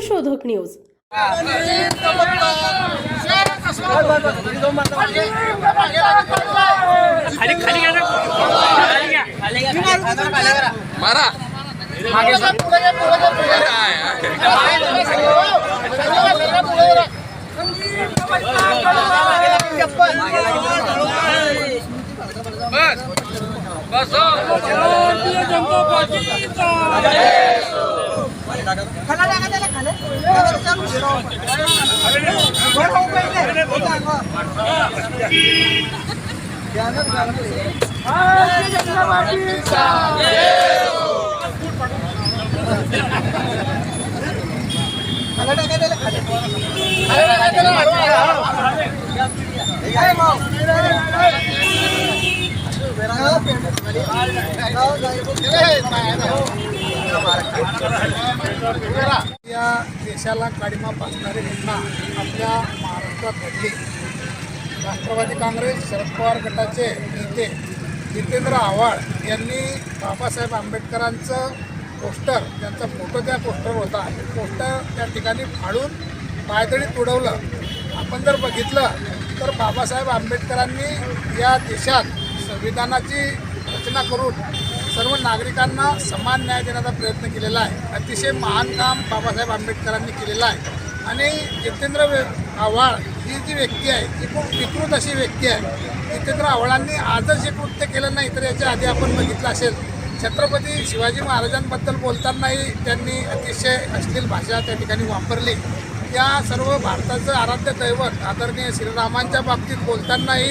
सत्यशोधक न्यूज. बस. बस. हो. या देशाला काळीमा पाचणारी घटना आपल्या महाराष्ट्रात घडली राष्ट्रवादी काँग्रेस शरद पवार गटाचे नेते जितेंद्र आव्हाड यांनी बाबासाहेब आंबेडकरांचं पोस्टर त्यांचा फोटो त्या पोस्टर होता ते पोस्टर त्या ठिकाणी फाडून पायदळी तुडवलं. आपण जर बघितलं तर बाबासाहेब आंबेडकरांनी या देशात संविधानाची रचना करून सर्व नागरिकांना समान न्याय देण्याचा प्रयत्न केलेला आहे. अतिशय महान काम बाबासाहेब आंबेडकरांनी केलेलं आहे. आणि जितेंद्र आव्हाळ आव्हाड ही जी व्यक्ती आहे ती खूप विकृत अशी व्यक्ती आहे. जितेंद्र आव्हाडांनी आजच हे कृत्य केलं नाही तर याच्या आधी आपण बघितलं असेल छत्रपती शिवाजी महाराजांबद्दल बोलतानाही त्यांनी अतिशय अश्लील भाषा त्या ठिकाणी वापरली. या सर्व भारताचं आराध्य दैवत आदरणीय श्रीरामांच्या बाबतीत बोलतानाही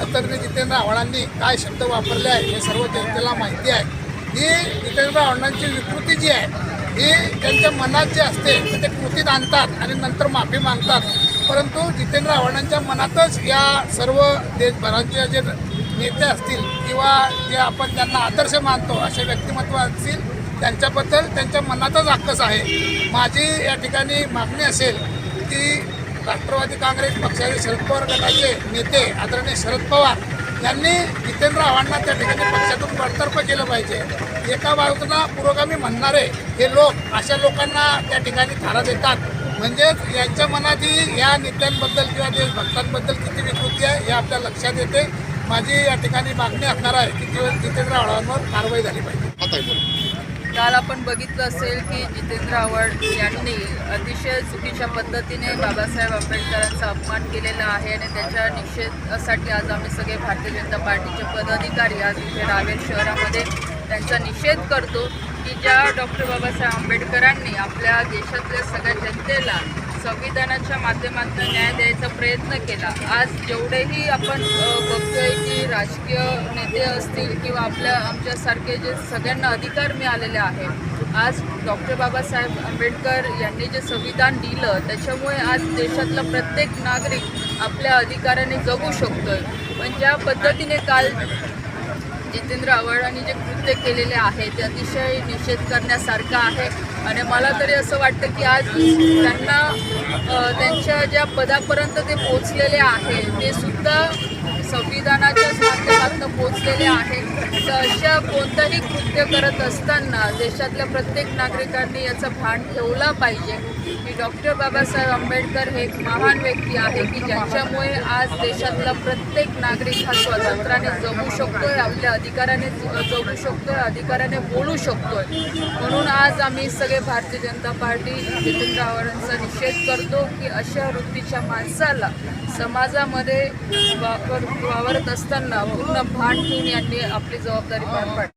आदरणीय जितेंद्र आव्हाडांनी काय शब्द वापरले आहे हे सर्व जनतेला माहिती आहे. ही जितेंद्र आव्हाडांची विकृती जी आहे ही त्यांच्या मनात जे असते ते ते कृतीत आणतात आणि नंतर माफी मागतात. परंतु जितेंद्र आव्हाडांच्या मनातच या सर्व देशभराचे जे नेते असतील किंवा जे आपण त्यांना आदर्श मानतो असे व्यक्तिमत्व असतील त्यांच्याबद्दल त्यांच्या मनातच आकस आहे. माझी या ठिकाणी मागणी असेल की राष्ट्रवादी काँग्रेस पक्षाचे शरद पवार गटाचे नेते आदरणीय शरद पवार यांनी जितेंद्र आव्हाडांना त्या ठिकाणी पक्षातून बडतर्फ केलं पाहिजे. एका बाजूला पुरोगामी म्हणणारे हे लोक अशा लोकांना त्या ठिकाणी थारा देतात. म्हणजेच यांच्या मनातही या नेत्यांबद्दल किंवा देशभक्तांबद्दल किती विकृती आहे हे आपल्या लक्षात येते. माझी या ठिकाणी मागणी असणार आहे की जितेंद्र आव्हाडांवर कारवाई झाली पाहिजे. काल आपण बघितलं असेल की जितेंद्र आव्हाड यांनी अतिशय चुकीच्या पद्धतीने बाबासाहेब आंबेडकरांचा अपमान केलेला आहे आणि त्याच्या निषेधासाठी आज आम्ही सगळे भारतीय जनता पार्टीचे पदाधिकारी आज इथे रावेर शहरामध्ये त्यांचा निषेध करतो की ज्या डॉक्टर बाबासाहेब आंबेडकरांनी आपल्या देशातल्या सगळ्या जनतेला संविधानाच्या माध्यमातून न्याय द्यायचा प्रयत्न केला. आज जेवढेही आपण बघतोय की राजकीय नेते असतील किंवा आपल्या आमच्यासारखे जे सगळ्यांना अधिकार मिळालेले आहेत आज डॉक्टर बाबासाहेब आंबेडकर यांनी जे संविधान दिलं त्याच्यामुळे आज देशातला प्रत्येक नागरिक आपल्या अधिकाराने जगू शकतोय. पण ज्या पद्धतीने काल जितेंद्र आव्हाडांनी जे कृत्य केलेले आहे ते अतिशय निषेध करण्यासारखं आहे. आणि मला तरी असं वाटतं की आज त्यांना त्यांच्या ज्या पदापर्यंत ते पोचलेले आहे ते सुद्धा संविधानाच्याच माध्यमातून पोचलेले आहे तर अशा कोणतंही कृत्य करत असताना देशातल्या प्रत्येक नागरिकांनी याचं भान ठेवला पाहिजे. की डॉक्टर बाबासाहेब आंबेडकर हे एक महान व्यक्ती आहे की ज्यांच्यामुळे आज देशातला प्रत्येक नागरिक हा स्वातंत्र्याने जगू शकतोय आपल्या अधिकाराने जगू शकतोय अधिकाराने बोलू शकतोय. म्हणून आज आम्ही सगळे भारतीय जनता पार्टी जितेंद्र आव्हाडांचा निषेध करतो की अशा वृत्तीच्या माणसाला समाजामध्ये वापर वावरत असताना पूर्ण भान ठेवून यांनी आपली जबाबदारी पार पाडली